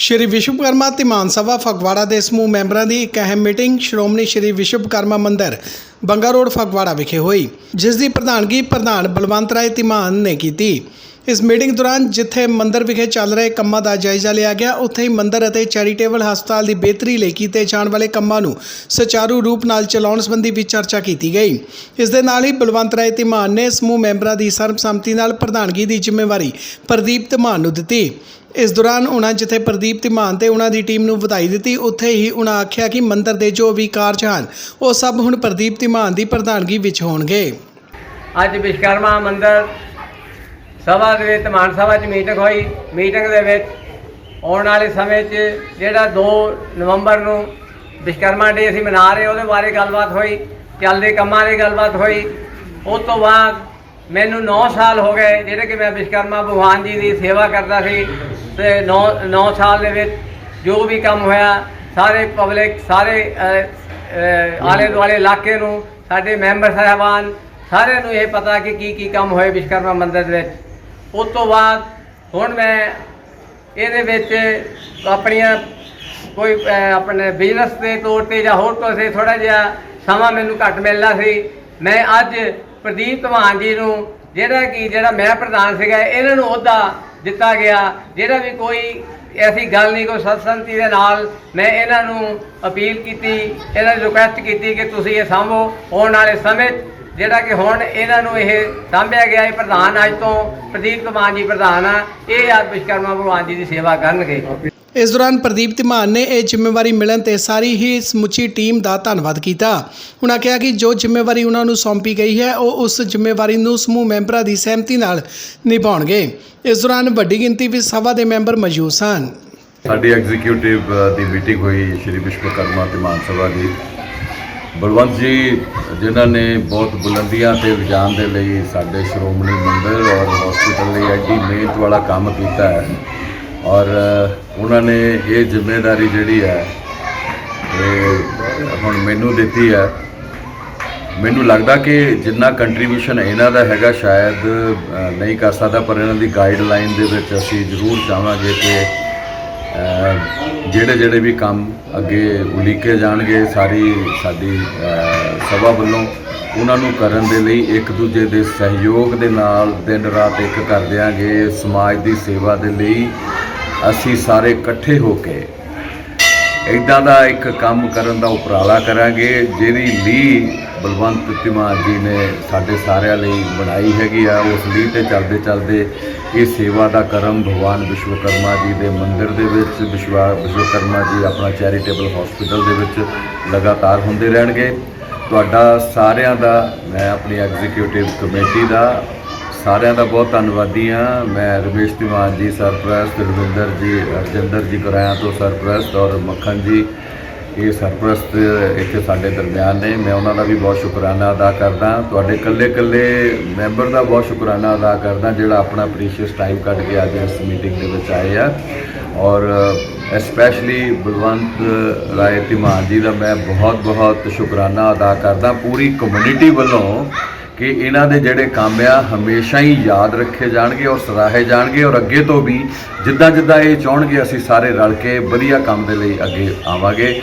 ਸ਼੍ਰੀ ਵਿਸ਼ਵਕਰਮਾ ਧਿਮਾਨ ਸਭਾ ਫਗਵਾੜਾ ਦੇ ਸਮੂਹ ਮੈਂਬਰਾਂ ਦੀ ਇੱਕ ਅਹਿਮ ਮੀਟਿੰਗ, ਸ਼੍ਰੋਮਣੀ ਸ਼੍ਰੀ ਵਿਸ਼ਵਕਰਮਾ ਮੰਦਿਰ ਬੰਗਾ ਰੋਡ ਫਗਵਾੜਾ ਵਿਖੇ ਹੋਈ, ਜਿਸ ਦੀ ਪ੍ਰਧਾਨਗੀ ਪ੍ਰਧਾਨ ਬਲਵੰਤ ਰਾਏ ਤਿਮਾਨ ਨੇ ਕੀਤੀ। ਇਸ ਮੀਟਿੰਗ ਦੌਰਾਨ ਜਿੱਥੇ ਮੰਦਰ ਵਿਖੇ ਚੱਲ ਰਹੇ ਕੰਮਾਂ ਦਾ ਜਾਇਜ਼ਾ ਲਿਆ ਗਿਆ, ਉੱਥੇ ਹੀ ਮੰਦਰ ਅਤੇ ਚੈਰੀਟੇਬਲ ਹਸਪਤਾਲ ਦੀ ਬਿਹਤਰੀ ਲਈ ਕੀਤੇ ਜਾਣ ਵਾਲੇ ਕੰਮਾਂ ਨੂੰ ਸੁਚਾਰੂ ਰੂਪ ਨਾਲ ਚਲਾਉਣ ਸੰਬੰਧੀ ਵੀ ਚਰਚਾ ਕੀਤੀ ਗਈ। ਇਸ ਦੇ ਨਾਲ ਹੀ ਬਲਵੰਤ ਰਾਏ ਧਿਮਾਨ ਨੇ ਸਮੂਹ ਮੈਂਬਰਾਂ ਦੀ ਸਰਬਸੰਮਤੀ ਨਾਲ ਪ੍ਰਧਾਨਗੀ ਦੀ ਜ਼ਿੰਮੇਵਾਰੀ ਪ੍ਰਦੀਪ ਧਿਮਾਨ ਨੂੰ ਦਿੱਤੀ। ਇਸ ਦੌਰਾਨ ਉਹਨਾਂ ਜਿੱਥੇ ਪ੍ਰਦੀਪ ਧਿਮਾਨ ਤੇ ਉਹਨਾਂ ਦੀ ਟੀਮ ਨੂੰ ਵਧਾਈ ਦਿੱਤੀ, ਉੱਥੇ ਹੀ ਉਹਨਾਂ ਆਖਿਆ ਕਿ ਮੰਦਰ ਦੇ ਜੋ ਵੀ ਕਾਰਜ ਹਨ, ਉਹ ਸਭ ਹੁਣ ਪ੍ਰਦੀਪ ਧਿਮਾਨ ਦੀ ਪ੍ਰਧਾਨਗੀ ਵਿੱਚ ਹੋਣਗੇ। ਅੱਜ ਵਿਸ਼ਕਰਮਾ ਮੰਦਰ ਸਭਾ ਦੇ ਵਿੱਚ, ਮਾਨ ਸਭਾ 'ਚ ਮੀਟਿੰਗ ਹੋਈ। ਮੀਟਿੰਗ ਦੇ ਵਿੱਚ ਆਉਣ ਵਾਲੇ ਸਮੇਂ 'ਚ ਜਿਹੜਾ 2 ਨਵੰਬਰ ਨੂੰ ਵਿਸ਼ਕਰਮਾ ਡੇ ਅਸੀਂ ਮਨਾ ਰਹੇ, ਉਹਦੇ ਬਾਰੇ ਗੱਲਬਾਤ ਹੋਈ। ਚੱਲਦੇ ਕੰਮਾਂ ਦੀ ਗੱਲਬਾਤ ਹੋਈ। ਉਸ ਤੋਂ ਬਾਅਦ ਮੈਨੂੰ 9 ਸਾਲ ਹੋ ਗਏ, ਜਿਹੜੇ ਕਿ ਮੈਂ ਵਿਸ਼ਕਰਮਾ ਭਗਵਾਨ ਜੀ ਦੀ ਸੇਵਾ ਕਰਦਾ ਸੀ। ਤੇ 9 9 ਸਾਲ ਦੇ ਵਿੱਚ ਜੋ ਵੀ ਕੰਮ ਹੋਇਆ, ਸਾਰੇ ਪਬਲਿਕ ਸਾਰੇ ਆਲੇ ਦੁਆਲੇ ਇਲਾਕੇ ਨੂੰ, ਸਾਡੇ ਮੈਂਬਰ ਸਾਹਿਬਾਨ, ਸਾਰਿਆਂ ਨੂੰ ਇਹ ਪਤਾ ਕਿ ਕੀ ਕੀ ਕੰਮ ਹੋਏ ਵਿਸ਼ਕਰਮਾ ਮੰਦਿਰ ਦੇ ਵਿੱਚ। ਉਸ ਤੋਂ ਬਾਅਦ ਹੁਣ ਮੈਂ ਇਹਦੇ ਵਿੱਚ ਆਪਣੀਆਂ ਕੋਈ ਆਪਣੇ ਬਿਜ਼ਨਸ ਦੇ ਤੌਰ ਤੇ ਜਾਂ ਹੋਰ ਤੋਂ ਕਿਸੇ ਥੋੜਾ ਜਿਹਾ ਸਮਾਂ ਮੈਨੂੰ ਘੱਟ ਮਿਲਦਾ ਸੀ। ਮੈਂ ਅੱਜ ਪ੍ਰਦੀਪ ਧਵਾਨ ਜੀ ਨੂੰ, ਜਿਹੜਾ ਕਿ, ਜਿਹੜਾ ਮੈਂ ਪ੍ਰਧਾਨ ਸੀਗਾ, ਇਹਨਾਂ ਨੂੰ ਉਹਦਾ ਦਿੱਤਾ ਗਿਆ, ਜਿਹੜਾ ਵੀ ਕੋਈ ਐਸੀ ਗੱਲ ਨਹੀਂ, ਕੋਈ ਸਤਸੰਤੀ ਦੇ ਨਾਲ ਮੈਂ ਇਹਨਾਂ ਨੂੰ ਅਪੀਲ ਕੀਤੀ, ਇਹਨਾਂ ਨੂੰ ਰਿਕੁਐਸਟ ਕੀਤੀ ਕਿ ਤੁਸੀਂ ਇਹ ਸਾਂਭੋ, ਆਉਣ ਵਾਲੇ ਸਮੇਂ 'ਚ ਜਿਹੜਾ ਕਿ ਹੁਣ ਇਹਨਾਂ ਨੂੰ ਇਹ ਸਾਂਭਿਆ ਗਿਆ, ਇਹ ਪ੍ਰਧਾਨ ਅੱਜ ਤੋਂ ਪ੍ਰਦੀਪ ਕੁਮਾਰ ਜੀ ਪ੍ਰਧਾਨ ਆ, ਇਹ ਅੱਜ ਵਿਸ਼ਕਰਮਾ ਭਗਵਾਨ ਜੀ ਦੀ ਸੇਵਾ ਕਰਨਗੇ। ਇਸ ਦੌਰਾਨ ਪ੍ਰਦੀਪ ਧਿਮਾਨ ਨੇ ਇਹ ਜ਼ਿੰਮੇਵਾਰੀ ਮਿਲਣ ਤੇ ਸਾਰੀ ਹੀ ਸਮੁੱਚੀ ਟੀਮ ਦਾ ਧੰਨਵਾਦ ਕੀਤਾ। ਉਹਨਾਂ ਕਿਹਾ ਕਿ ਜੋ ਜ਼ਿੰਮੇਵਾਰੀ ਉਹਨਾਂ ਨੂੰ ਸੌਂਪੀ ਗਈ ਹੈ, ਉਹ ਉਸ ਜ਼ਿੰਮੇਵਾਰੀ ਨੂੰ ਸਮੂਹ ਮੈਂਬਰਾਂ ਦੀ ਸਹਿਮਤੀ ਨਾਲ ਨਿਭਾਉਣਗੇ। ਇਸ ਦੌਰਾਨ ਵੱਡੀ ਗਿਣਤੀ ਵਿੱਚ ਸਭਾ ਦੇ ਮੈਂਬਰ ਮੌਜੂਦ ਸਨ। ਸਾਡੀ ਐਗਜ਼ੀਕਿਊਟਿਵ ਦੀ ਮੀਟਿੰਗ ਹੋਈ ਸ਼੍ਰੀ ਵਿਸ਼ਵਕਰਮਾ ਤੇ ਮਾਨ ਸਭਾ ਦੀ। ਬਲਵੰਤ ਜੀ, ਜਿਨ੍ਹਾਂ ਨੇ ਬਹੁਤ ਬੁਲੰਦੀਆਂ ਤੇ ਵਿਜਾਨ ਦੇ ਲਈ ਸਾਡੇ ਸ਼੍ਰੋਮਣੀ ਮੰਦਿਰ ਔਰ ਹਸਪੀਟਲ ਲਈ ਐਡੀ ਮਿਹਨਤ ਵਾਲਾ ਕੰਮ ਕੀਤਾ ਹੈ ਔਰ ਉਹਨਾਂ ਨੇ ਇਹ ਜ਼ਿੰਮੇਵਾਰੀ ਜਿਹੜੀ ਹੈ, ਇਹ ਹੁਣ ਮੈਨੂੰ ਦਿੱਤੀ ਹੈ। ਮੈਨੂੰ ਲੱਗਦਾ ਕਿ ਜਿੰਨਾ ਕੰਟਰੀਬਿਊਸ਼ਨ ਇਹਨਾਂ ਦਾ ਹੈਗਾ, ਸ਼ਾਇਦ ਨਹੀਂ ਕਰ ਸਕਦਾ, ਪਰ ਇਹਨਾਂ ਦੀ ਗਾਈਡਲਾਈਨ ਦੇ ਵਿੱਚ ਅਸੀਂ ਜ਼ਰੂਰ ਚਾਹਾਂਗੇ ਕਿ ਜਿਹੜੇ ਜਿਹੜੇ ਵੀ ਕੰਮ ਅੱਗੇ ਉਲੀਕੇ ਜਾਣਗੇ, ਸਾਰੀ ਸਾਡੀ ਸਭਾ ਵੱਲੋਂ ਉਹਨਾਂ ਨੂੰ ਕਰਨ ਦੇ ਲਈ ਇੱਕ ਦੂਜੇ ਦੇ ਸਹਿਯੋਗ ਦੇ ਨਾਲ ਦਿਨ ਰਾਤ ਇੱਕ ਕਰ ਦਿਆਂਗੇ। ਸਮਾਜ ਦੀ ਸੇਵਾ ਦੇ ਲਈ ਅਸੀਂ ਸਾਰੇ ਇਕੱਠੇ ਹੋ ਕੇ ਇਦਾਂ ਦਾ ਇੱਕ ਕੰਮ ਕਰਨ ਦਾ ਉਪਰਾਲਾ ਕਰਾਂਗੇ, ਜਿਹਦੀ ਲੀ ਬਲਵੰਤ ਤਿਮਾਨ ਜੀ ਨੇ ਸਾਡੇ ਸਾਰਿਆਂ ਲਈ ਬਣਾਈ ਹੈਗੀ ਆ, ਉਸ ਲੀ ਤੇ ਚੱਲਦੇ ਚੱਲਦੇ ਇਹ ਸੇਵਾ ਦਾ ਕਰਮ ਭਗਵਾਨ ਵਿਸ਼ਵਕਰਮਾ ਜੀ ਦੇ ਮੰਦਿਰ ਦੇ ਵਿੱਚ, ਵਿਸ਼ਵਾ, ਵਿਸ਼ਵਕਰਮਾ ਜੀ ਆਪਣਾ ਚੈਰੀਟੇਬਲ ਹਸਪੀਟਲ ਦੇ ਵਿੱਚ ਲਗਾਤਾਰ ਹੁੰਦੇ ਰਹਿਣਗੇ। ਤੁਹਾਡਾ ਸਾਰਿਆਂ ਦਾ, ਮੈਂ ਆਪਣੀ ਐਗਜ਼ੀਕਿਊਟਿਵ ਕਮੇਟੀ ਦਾ ਸਾਰਿਆਂ ਦਾ ਬਹੁਤ ਧੰਨਵਾਦੀ ਹਾਂ। ਮੈਂ ਰਮੇਸ਼ ਤਿਵਾਨ ਜੀ, ਸਰਪ੍ਰਸਤ ਰਵਿੰਦਰ ਜੀ ਰਜਿੰਦਰ ਜੀ ਕਰਾਇਆ ਤੋਂ ਸਰਪ੍ਰਸਤ ਔਰ ਮੱਖਣ ਜੀ ਇਹ ਸਰਪ੍ਰਸਤ ਇੱਥੇ ਸਾਡੇ ਦਰਮਿਆਨ ਨੇ। ਮੈਂ ਉਹਨਾਂ ਦਾ ਵੀ ਬਹੁਤ ਸ਼ੁਕਰਾਨਾ ਅਦਾ ਕਰਦਾ। ਤੁਹਾਡੇ ਇਕੱਲੇ ਇਕੱਲੇ ਮੈਂਬਰ ਦਾ ਬਹੁਤ ਸ਼ੁਕਰਾਨਾ ਅਦਾ ਕਰਦਾ, ਜਿਹੜਾ ਆਪਣਾ ਪ੍ਰੀਸ਼ੀਅਸ ਟਾਈਮ ਕੱਢ ਕੇ ਅੱਜ ਇਸ ਮੀਟਿੰਗ ਦੇ ਵਿੱਚ ਆਏ ਆ। ਔਰ ਐਸਪੈਸ਼ਲੀ ਬਲਵੰਤ ਰਾਏ ਧੀਮਾਨ ਜੀ ਦਾ ਮੈਂ ਬਹੁਤ ਬਹੁਤ ਸ਼ੁਕਰਾਨਾ ਅਦਾ ਕਰਦਾ ਪੂਰੀ ਕਮਿਊਨਿਟੀ ਵੱਲੋਂ ਕਿ ਇਹਨਾਂ ਦੇ ਜਿਹੜੇ ਕੰਮ ਆ, ਹਮੇਸ਼ਾ ਹੀ ਯਾਦ ਰੱਖੇ ਜਾਣਗੇ ਔਰ ਸਰਾਹੇ ਜਾਣਗੇ ਔਰ ਅੱਗੇ ਤੋਂ ਵੀ ਜਿੱਦਾਂ ਜਿੱਦਾਂ ਇਹ ਚਾਹਣਗੇ, ਅਸੀਂ ਸਾਰੇ ਰਲ ਕੇ ਵਧੀਆ ਕੰਮ ਦੇ ਲਈ ਅੱਗੇ ਆਵਾਂਗੇ।